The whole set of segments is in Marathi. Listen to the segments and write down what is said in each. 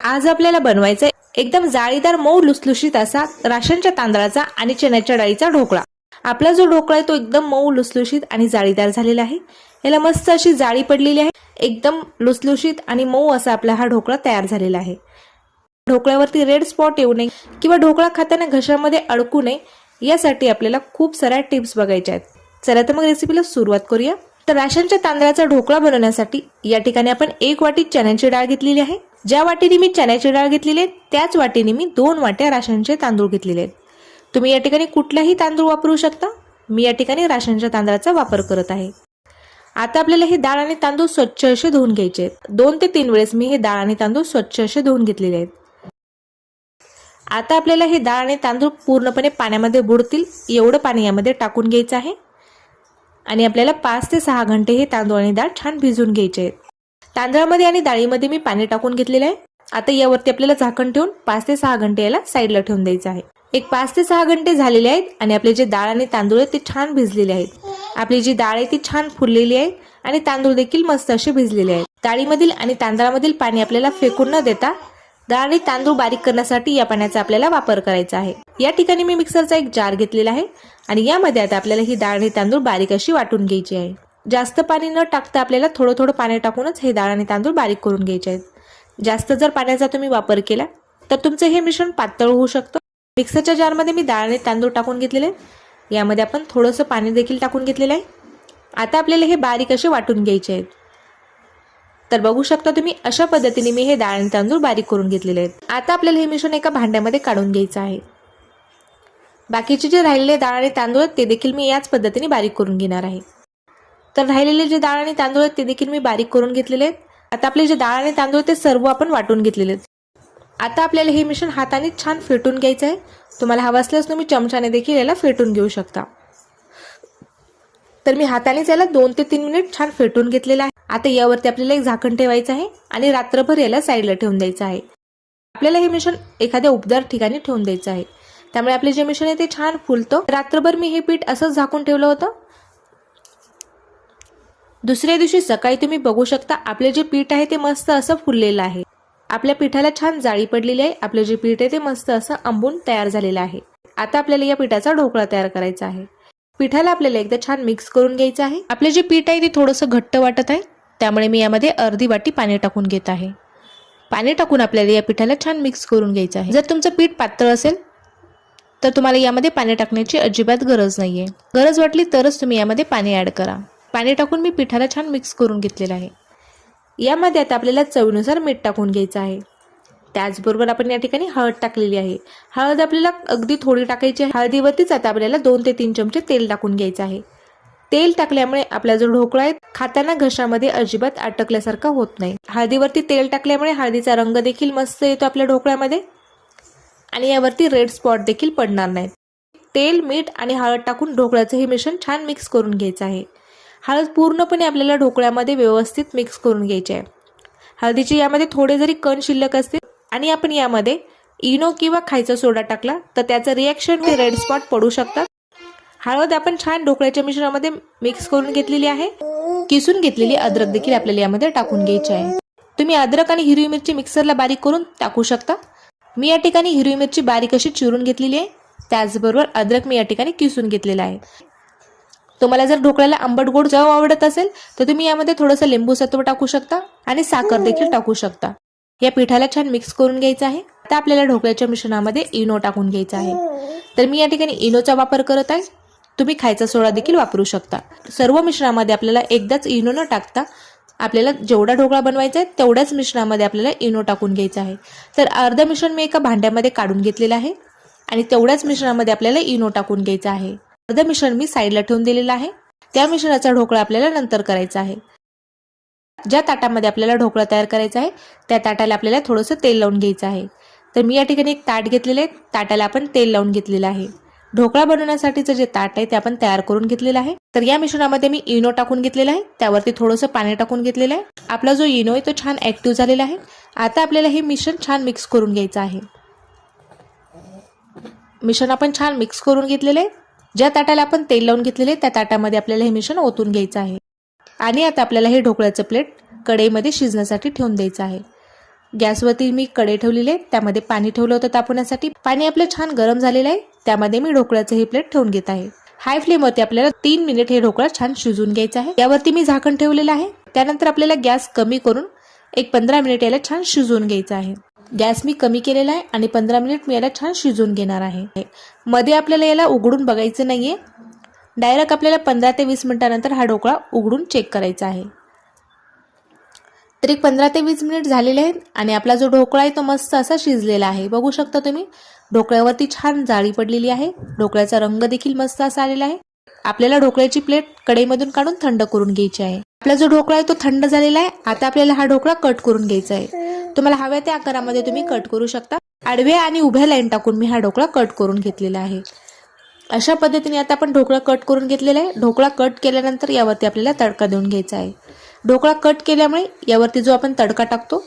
आज आपल्याला बनवायचं एकदम जाळीदार मऊ लुसलुशीत असा राशनच्या तांदळाचा आणि चण्याच्या डाळीचा ढोकळा. आपला जो ढोकळा आहे तो एकदम मऊ लुसलुशीत आणि जाळीदार झालेला आहे. याला मस्त अशी जाळी पडलेली आहे. एकदम लुसलुशीत आणि मऊ असा आपला हा ढोकळा तयार झालेला आहे. ढोकळ्यावरती रेड स्पॉट येऊ नये किंवा ढोकळा खाताना घशामध्ये अडकू नये यासाठी आपल्याला खूप साऱ्या टिप्स बघायच्या आहेत. चला तर मग रेसिपीला सुरुवात करूया. तर राशनच्या तांदळाचा ढोकळा बनवण्यासाठी या ठिकाणी आपण एक वाटी चण्याची डाळ घेतलेली आहे. ज्या वाटीने मी चण्याची डाळ घेतलेली आहे त्याच वाटीने मी दोन वाट्या राशनचे तांदूळ घेतलेले आहेत. तुम्ही या ठिकाणी कुठलाही तांदूळ वापरू शकता. मी या ठिकाणी राशनच्या तांदळाचा वापर करत आहे. आता आपल्याला हे डाळ आणि तांदूळ स्वच्छ असे धुवून घ्यायचे आहेत. दोन ते तीन वेळेस मी हे डाळ आणि तांदूळ स्वच्छ असे धुवून घेतलेले आहेत. आता आपल्याला हे डाळ आणि तांदूळ पूर्णपणे पाण्यामध्ये बुडतील. एवढं पाणी यामध्ये टाकून घ्यायचं आहे. आणि आपल्याला पाच ते सहा घंटे हे तांदूळ आणि डाळ छान भिजवून घ्यायचे आहेत. तांदळामध्ये आणि डाळीमध्ये मी पाणी टाकून घेतलेलं आहे. आता यावरती आपल्याला झाकण ठेवून पाच ते सहा घंटे याला साईडला ठेवून द्यायचं आहे. एक पाच ते सहा घंटे झालेले आहेत आणि आपले जे डाळ आणि तांदूळ आहेत ते छान भिजलेले आहेत. आपली जी डाळ आहे ती छान फुललेली आहे आणि तांदूळ देखील मस्त असे भिजलेले आहेत. डाळीमधील आणि तांदळामधील पाणी आपल्याला फेकून न देता डाळ आणि तांदूळ बारीक करण्यासाठी या पाण्याचा आपल्याला वापर करायचा आहे. या ठिकाणी मी मिक्सरचा एक जार घेतलेला आहे आणि यामध्ये आता आपल्याला ही डाळ आणि तांदूळ बारीक अशी वाटून घ्यायची आहे. जास्त पाणी न टाकता आपल्याला थोडं थोडं पाणी टाकूनच हे डाळ आणि तांदूळ बारीक करून घ्यायचे आहेत. जास्त जर पाण्याचा तुम्ही वापर केला तर तुमचं हे मिश्रण पातळ होऊ शकतं. मिक्सरच्या जारमध्ये मी डाळ आणि तांदूळ टाकून घेतलेले आहे यामध्ये आपण थोडंसं पाणी देखील टाकून घेतलेलं आहे. आता आपल्याला हे बारीक असे वाटून घ्यायचे आहेत. तर बघू शकता तुम्ही अशा पद्धतीने मी हे डाळ आणि तांदूळ बारीक करून घेतलेले आहेत. आता आपल्याला हे मिश्रण एका भांड्यामध्ये काढून घ्यायचं आहे. बाकीचे जे राहिलेले डाळ आणि तांदूळ आहेत ते देखील मी याच पद्धतीने बारीक करून घेणार आहे. तर राहिलेले जे डाळ आणि तांदूळ आहेत ते देखील मी बारीक करून घेतलेले आहेत. आता आपले जे डाळ आणि तांदूळ ते सर्व आपण वाटून घेतलेले आहेत. आता आपल्याला हे मिश्रण हाताने छान फेटून घ्यायचं आहे. तुम्हाला हवं असल्यास तुम्ही चमच्याने देखील याला फेटून घेऊ शकता. तर मी हातानेच याला दोन ते तीन मिनिट छान फेटून घेतलेलं आहे. आता यावरती आपल्याला एक झाकण ठेवायचं आहे आणि रात्रभर याला साईडला ठेवून द्यायचं आहे. आपल्याला हे मिश्रण एखाद्या उबदार ठिकाणी ठेवून द्यायचं आहे. त्यामुळे आपले जे मिश्रण आहे ते छान फुलतं. रात्रभर मी हे पीठ असंच झाकून ठेवलं होतं. दुसऱ्या दिवशी सकाळी तुम्ही बघू शकता आपले जे पीठ आहे ते मस्त असं फुललेलं आहे. आपल्या पिठाला छान जाळी पडलेली आहे आपलं जे पीठ आहे ते मस्त असं आंबून तयार झालेलं आहे. आता आपल्याला या पिठाचा ढोकळा तयार करायचा आहे. पिठाला आपल्याला एकदा छान मिक्स करून घ्यायचं आहे. आपले जे पीठ आहे ते थोडंसं घट्ट वाटत आहे त्यामुळे मी यामध्ये अर्धी वाटी पाणी टाकून घेत आहे. पाणी टाकून आपल्याला या पिठाला छान मिक्स करून घ्यायचं आहे. जर तुमचं पीठ पातळ असेल तर तुम्हाला यामध्ये पाणी टाकण्याची अजिबात गरज नाही आहे गरज वाटली तरच तुम्ही यामध्ये पाणी ॲड करा. पाणी टाकून मी पिठाला छान मिक्स करून घेतलेलं आहे. यामध्ये आता आपल्याला चवीनुसार मीठ टाकून घ्यायचं आहे. त्याचबरोबर आपण या ठिकाणी हळद टाकलेली आहे. हळद आपल्याला अगदी थोडी टाकायची आहे. हळदीवरतीच आता आपल्याला दोन ते तीन चमचे तेल टाकून घ्यायचं आहे. तेल टाकल्यामुळे आपला जो ढोकळा आहे खाताना घशामध्ये अजिबात अटकल्यासारखा होत नाही. हळदीवरती तेल टाकल्यामुळे हळदीचा रंग देखील मस्त येतो आपल्या ढोकळ्यामध्ये. आणि यावरती रेड स्पॉट देखील पडणार नाहीत. तेल मीठ आणि हळद टाकून ढोकळ्याचं हे मिश्रण छान मिक्स करून घ्यायचं आहे. हळद पूर्णपणे आपल्याला ढोकळ्यामध्ये व्यवस्थित मिक्स करून घ्यायची आहे. हळदीचे यामध्ये थोडे जरी कण शिल्लक असतील आणि आपण यामध्ये इनो किंवा खायचा सोडा टाकला तर त्याचं रिॲक्शन हे रेड स्पॉट पडू शकतात. हळद आपण छान ढोकळ्याच्या मिश्रणामध्ये मिक्स करून घेतलेली आहे. किसून घेतलेली अद्रक देखील आपल्याला यामध्ये टाकून घ्यायची आहे. तुम्ही अद्रक आणि हिरवी मिरची मिक्सरला बारीक करून टाकू शकता. मी या ठिकाणी हिरवी मिरची बारीक अशी चिरून घेतलेली आहे. त्याचबरोबर अद्रक मी या ठिकाणी किसून घेतलेला आहे. तुम्हाला जर ढोकळ्याला आंबट गोड चव आवडत असेल तर तुम्ही यामध्ये थोडंसं लिंबू सत्व टाकू शकता आणि साखर देखील टाकू शकता. या पिठाला छान मिक्स करून घ्यायचं आहे. आता आपल्याला ढोकळ्याच्या मिश्रणामध्ये इनो टाकून घ्यायचा आहे. तर मी या ठिकाणी इनोचा वापर करत आहे. तुम्ही खायचा सोडा देखील वापरू शकता. सर्व मिश्रणामध्ये आपल्याला एकदाच इनो न टाकता आपल्याला जेवढा ढोकळा बनवायचा आहे तेवढ्याच मिश्रणामध्ये आपल्याला इनो टाकून घ्यायचा आहे. तर अर्ध मिश्रण मी एका भांड्यामध्ये काढून घेतलेलं आहे आणि तेवढ्याच मिश्रणामध्ये आपल्याला इनो टाकून घ्यायचं आहे. अर्ध मिश्रण मी साईडला ठेवून दिलेलं आहे. त्या मिश्रणाचा ढोकळा आपल्याला नंतर करायचा आहे. ज्या ताटामध्ये आपल्याला ढोकळा तयार करायचा आहे त्या ताटाला आपल्याला थोडंसं तेल लावून घ्यायचं आहे. तर मी या ठिकाणी एक ताट घेतलेलं आहे. ताटाला आपण तेल लावून घेतलेलं आहे. ढोकळा बनवण्यासाठीचं जे ताट आहे ते आपण तयार करून घेतलेलं आहे. तर या मिश्रणामध्ये मी इनो टाकून घेतलेला आहे. त्यावरती थोडंसं पाणी टाकून घेतलेलं आहे. आपला जो इनो आहे तो छान ॲक्टिव्ह झालेला आहे. आता आपल्याला हे मिश्रण छान मिक्स करून घ्यायचं आहे. मिश्रण आपण छान मिक्स करून घेतलेलं आहे. ज्या ताटाला आपण तेल लावून घेतलेले त्या ताटामध्ये आपल्याला हे मिश्रण ओतून घ्यायचं आहे. आणि आता आपल्याला हे ढोकळ्याचं प्लेट कढईमध्ये शिजण्यासाठी ठेवून द्यायचं आहे. गॅसवरती मी कडे ठेवलेले आहे त्यामध्ये पाणी ठेवलं होतं तापवण्यासाठी. पाणी आपलं छान गरम झालेलं आहे त्यामध्ये मी ढोकळ्याचं हे प्लेट ठेवून घेत आहे. हाय फ्लेमवरती आपल्याला तीन मिनिट हे ढोकळा छान शिजवून घ्यायचं आहे. यावरती मी झाकण ठेवलेलं आहे. त्यानंतर आपल्याला गॅस कमी करून एक पंधरा मिनिट याला छान शिजवून घ्यायचं आहे. गॅस मी कमी केलेला आहे आणि पंधरा मिनिट मी याला छान शिजवून घेणार आहे. मध्ये आपल्याला याला उघडून बघायचं नाहीये. डायरेक्ट आपल्याला पंधरा ते वीस मिनिटानंतर हा ढोकळा उघडून चेक करायचा आहे. तर एक पंधरा ते वीस मिनिट झालेले आहेत आणि आपला जो ढोकळा आहे तो मस्त असा शिजलेला आहे. बघू शकता तुम्ही ढोकळ्यावरती छान जाळी पडलेली आहे. ढोकळ्याचा रंग देखील मस्त असा आलेला आहे. आपल्याला ढोकळ्याची प्लेट कढईमधून काढून थंड करून घ्यायची आहे. आपला जो ढोकळा आहे तो थंड झालेला आहे. आता आपल्याला हा ढोकळा कट करून घ्यायचा आहे. तुम्हाला हव्या त्या आकारामध्ये तुम्ही कट करू शकता. आडव्या आणि उभ्या लाईन टाकून मी हा ढोकळा कट करून घेतलेला आहे. अशा पद्धतीने आता आपण ढोकळा कट करून घेतलेला आहे. ढोकळा कट केल्यानंतर यावरती आपल्याला तडका देऊन घ्यायचा आहे. ढोकळा कट केल्यामुळे यावरती जो आपण तडका टाकतो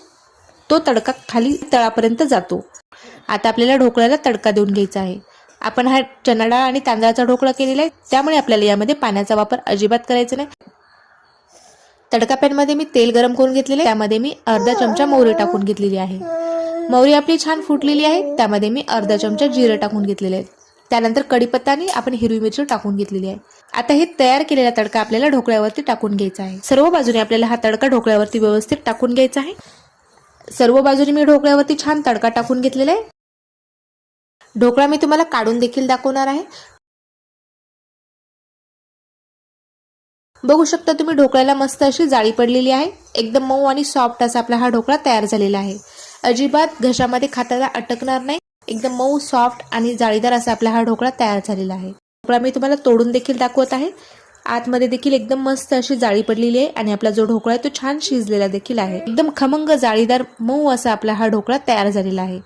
तो तडका खाली तळापर्यंत जातो. आता आपल्याला ढोकळ्याला तडका देऊन घ्यायचा आहे. आपण हा चना डाळ आणि तांदळाचा ढोकळा केलेला आहे. त्यामुळे आपल्याला यामध्ये पाण्याचा वापर अजिबात करायचा नाही. तडका पॅनमध्ये मी तेल गरम करून घेतलेले आहे. त्यामध्ये मी अर्धा चमचा मोहरी टाकून घेतलेली आहे. मोहरी आपली छान फुटलेली आहे. त्यामध्ये मी अर्धा चमचा जिरं टाकून घेतलेले आहे. त्यानंतर कडीपत्ताने आपण हिरवी मिरची टाकून घेतलेली आहे. आता हे तयार केलेला तडका आपल्याला ढोकळ्यावरती टाकून घ्यायचा आहे. सर्व बाजूने आपल्याला हा तडका ढोकळ्यावरती व्यवस्थित टाकून घ्यायचा आहे. सर्व बाजूने मी ढोकळ्यावरती छान तडका टाकून घेतलेला आहे. ढोकळा मी तुम्हाला काढून देखील दाखवणार आहे. बघू शकता तुम्ही ढोकळ्याला मस्त अशी जाळी पडलेली आहे. एकदम मऊ आणि सॉफ्ट असा आपला हा ढोकळा तयार झालेला आहे. अजिबात घशामध्ये खाताना अटकणार नाही. एकदम मऊ सॉफ्ट आणि जाळीदार असा आपला हा ढोकळा तयार झालेला आहे. ढोकळा मी तुम्हाला तोडून देखील दाखवत आहे. आतमध्ये देखील एकदम मस्त अशी जाळी पडलेली आहे आणि आपला जो ढोकळा आहे तो छान शिजलेला देखील आहे. एकदम खमंग जाळीदार मऊ असा आपला हा ढोकळा तयार झालेला आहे.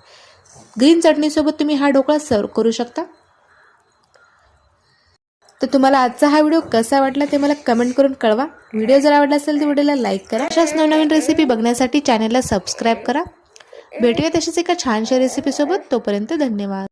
ग्रीन चटणीसोबत तुम्ही हा ढोकळा सर्व करू शकता. तर तुम्हाला आजचा हा व्हिडिओ कसा वाटला ते मला कमेंट करून कळवा. व्हिडिओ जर आवडला असेल तर व्हिडिओला लाईक करा. अशाच नवनवीन रेसिपी बघण्यासाठी चॅनलला सबस्क्राईब करा. भेटूया तशीच एका छानशा रेसिपीसोबत तोपर्यंत धन्यवाद.